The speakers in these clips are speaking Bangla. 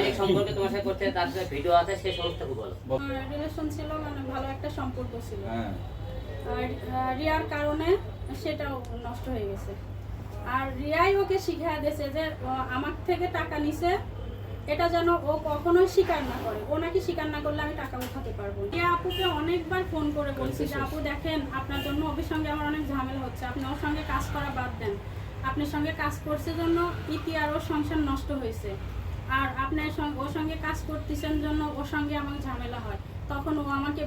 শারীরিক সম্পর্ক তোমার সাথে করতে তার সাথে ভিডিও আছে সেই সমস্তটুকু বলো। রিলেশন ছিল মানে ভালো একটা সম্পর্ক ছিল। হ্যাঁ। আর রিয়ার কারণে সেটাও নষ্ট হয়ে গেছে। আর রিয়াই ওকে শিখিয়ে দিয়েছে যে আমার থেকে টাকা নিছে এটা যেন ও কখনোই স্বীকার না করে। ও নাকি স্বীকার না করলে আমি টাকা উঠাতে পারব রিয়া আপুকে অনেকবার ফোন করে বলছি যে আপু দেখেন আপনার জন্য ওর সঙ্গে আমার অনেক ঝামেলা হচ্ছে। আপনি ওর সঙ্গে কাজ করা বাদ দেন। আপনার সঙ্গে কাজ করছে জন্য ইতি আর ওর সংসার নষ্ট হয়েছে। আর আপনার সঙ্গে ওর সঙ্গে কাজ করতেছেন জন্য ওর সঙ্গে আমার ঝামেলা হয়। তখন ও আমাকে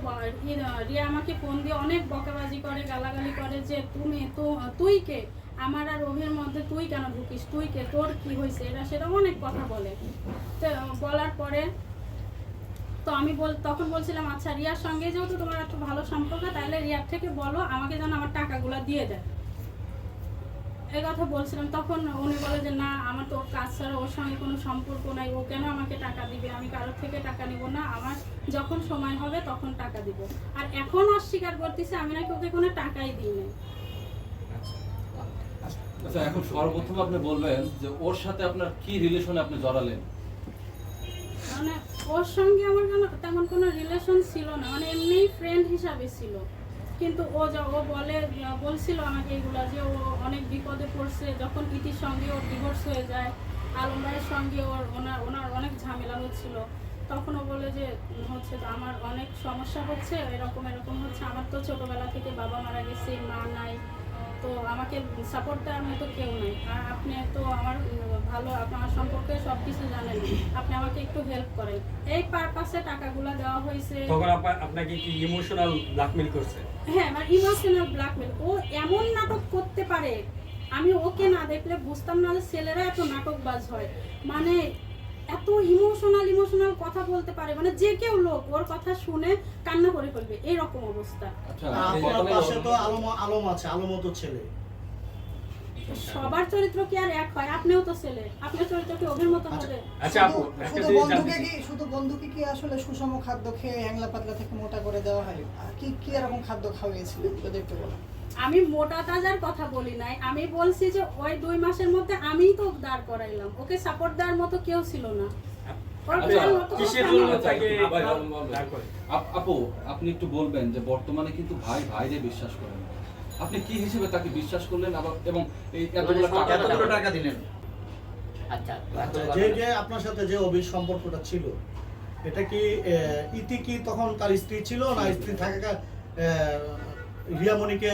রিয়া আমাকে ফোন দিয়ে অনেক বকাবাজি করে, গালাগালি করে যে তুমি তো, তুই কে? আমার আর অভির মধ্যে তুই কেন ঢুকিস? তুই কে? তোর কি হয়েছে এরা সেটা অনেক কথা বলে। তো, বলার পরে তো আমি বল, তখন বলছিলাম আচ্ছা রিয়ার সঙ্গে যেহেতু তোমার এত ভালো সম্পর্ক তাহলে রিয়ার থেকে বলো, আমাকে যেন আমার টাকাগুলো দিয়ে দেয়। কথা বলছিলাম তখন উনি বলে যে না আমার তো কাজ ছাড়া ওর সঙ্গে কোনো সম্পর্ক নাই। ও কেন আমাকে টাকা দিবে? আমি কারোর থেকে টাকা নিব না। আমার যখন সময় হবে তখন টাকা দিব। আর এখন অস্বীকার করতেছে আমি নাকি ওকে কোনো টাকাই দিই নাই আচ্ছা এখন সর্বপ্রথম আপনি বলবেন যে ওর সাথে আপনার কি রিলেশনে আপনি জড়ালেন? মানে ওর সঙ্গে আমার তেমন কোনো রিলেশন ছিল না। মানে এমনি ফ্রেন্ড হিসাবে ছিল। কিন্তু ও যা ও বলে বলছিল আমাকে এগুলা যে ও অনেক বিপদে পড়ছে, যখন ইতির সঙ্গে ওর ডিভোর্স হয়ে যায় আলম ভাইয়ের সঙ্গে ওর, ওনার ওনার অনেক ঝামেলা হচ্ছিল। তখন ও বলে যে হচ্ছে তো আমার অনেক সমস্যা হচ্ছে, এরকম এরকম হচ্ছে। আমার তো ছোটোবেলা থেকে বাবা মারা গেছে, মা নাই। তো আমাকে সাপোর্ট দেওয়ার মতো কেউ নেই। আর আপনি তো আমার ভালো, আপনার সম্পর্কে সব কিছু জানেন। আপনি আমাকে একটু হেল্প করেন। এই পারপাসে দেওয়া হয়েছে। তখন আপনাকে কি ইমোশনাল ব্ল্যাকমেল করছে? হ্যাঁ মানে ইমোশনাল ব্ল্যাকমেল ও এমন নাটক করতে পারে আমি ওকে না দেখলে বুঝতাম না যে ছেলেরা এত নাটকবাজ হয়। মানে এত ইমোশনাল ইমোশনাল কথা বলতে পারে। মানে যে কেউ লোক ওর কথা শুনে কান্না করে ফেলবে। এরকম অবস্থা। আচ্ছা পাশে তো আলম আলম আছে আলমও তো ছেলে। সবার চরিত্র কি আর এক হয়? আপনিও তো ছেলে। আপনার চরিত্র কি ওদের মতো হবে? আচ্ছা আপু একটা জিনিস জানতে কি শুধু বন্ধুকে কি আসলে সুষম খাদ্য খেয়ে হ্যাংলা পাতলা থেকে মোটা করে দেওয়া হয়? আর কি কি এরকম খাদ্য খাওয়িয়েছিলেন যদি একটু বলেন। আমি মোটা তাজার কথা বলি নাই। আমি বলছি যে ওই দুই মাসের মধ্যে আমিই তো দাঁড় করাইলাম। ওকে সাপোর্ট দেওয়ার মতো কেউ ছিল না। আচ্ছা? আপ- আপু আপনি একটু বলবেন যে বর্তমানে কিন্তু ভাই ভাইরে বিশ্বাস করেন। আপনি কি হিসেবে তাকে বিশ্বাস করলেন আবার এবং এই এতগুলো টাকা দিলেন? আচ্ছা তো আচ্ছা, যে যে আপনার সাথে যে অভির সম্পর্কটা ছিল এটা কি ইতি কি তখন তার স্ত্রী ছিল না স্ত্রী থাকা রিয়ামণিকে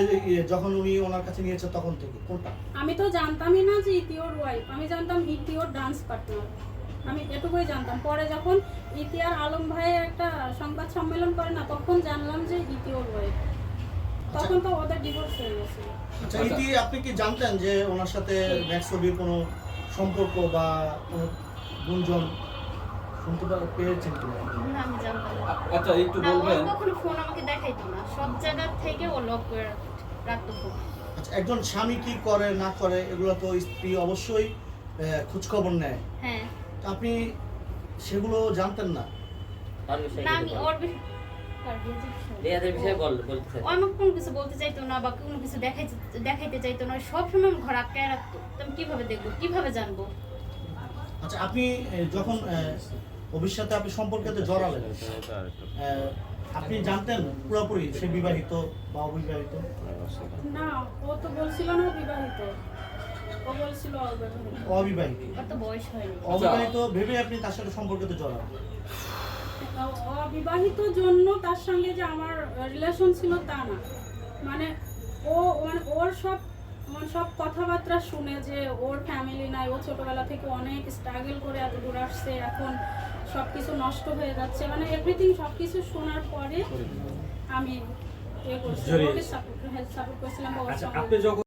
যখন উনি ওনার কাছে নিয়েছে তখন থেকে কোনটা? আমি তো জানতামই না যে ইতিওর ওয়াইফ আমি জানতাম ইতিওর ডান্স পার্টনার আমি এটুকুই জানতাম। পরে যখন ইতি আর আলম ভাই একটা সংবাদ সম্মেলন করে না তখন জানলাম যে ইতিওর ওয়াইফ তখন তো ওদের ডিভোর্স হয়ে গেছে। আচ্ছা ইতি আপনি কি জানতেন যে ওনার সাথে ম্যাক্স ছবির কোনো সম্পর্ক বা কোনো গুঞ্জন শুনতে পেয়েছেন কিনা? না আমি জানতাম না। আচ্ছা একটু না ও বলবেন। কখনো ফোন আমাকে দেখাইতো না। সব জায়গা থেকে ও লক করে রাখতো- ফোন আচ্ছা একজন স্বামী কি করে না করে এগুলো তো স্ত্রী অবশ্যই খোঁজ খবর নেয়। হ্যাঁ। আপনি সেগুলো জানতেন না? তার বিষয়ে না আমি। ওর কার রিয়াজের বিষয়ে? রিয়াদের বিষয়ে বল বলতে চাই। ও আমাকে কোনো কিছু বলতে চাইতো না বা কোনো কিছু দেখাইতে দেখাইতে চাইতো না। সব ঘর আটকায় রাখতো। আমি কীভাবে দেখব? কীভাবে জানব? আচ্ছা আপনি যখন ভবিষ্যতে আপনি সম্পর্কেতে জড়ালেন আপনি জানতেন পুরোপুরি সে বিবাহিত বা অবিবাহিত? না ও তো বলছিল না বিবাহিত। ও বলছিল অবিবাহিত। অবিবাহিত। তো ভেবে আপনি তার সাথে সম্পর্কেতে জড়ান অবিবাহিত জন্য তার সঙ্গে যে আমার রিলেশন ছিল তা না। মানে ও মানে ওর সব মানে সব কথাবার্তা শুনে যে ওর ফ্যামিলি নাই ও ছোটবেলা থেকে অনেক স্ট্রাগল করে এত দূর আসছে এখন সব কিছু নষ্ট হয়ে যাচ্ছে। মানে এভরিথিং সব কিছু শোনার পরে আমি এ করছি। সাপোর্ট সাপোর্ট করছিলাম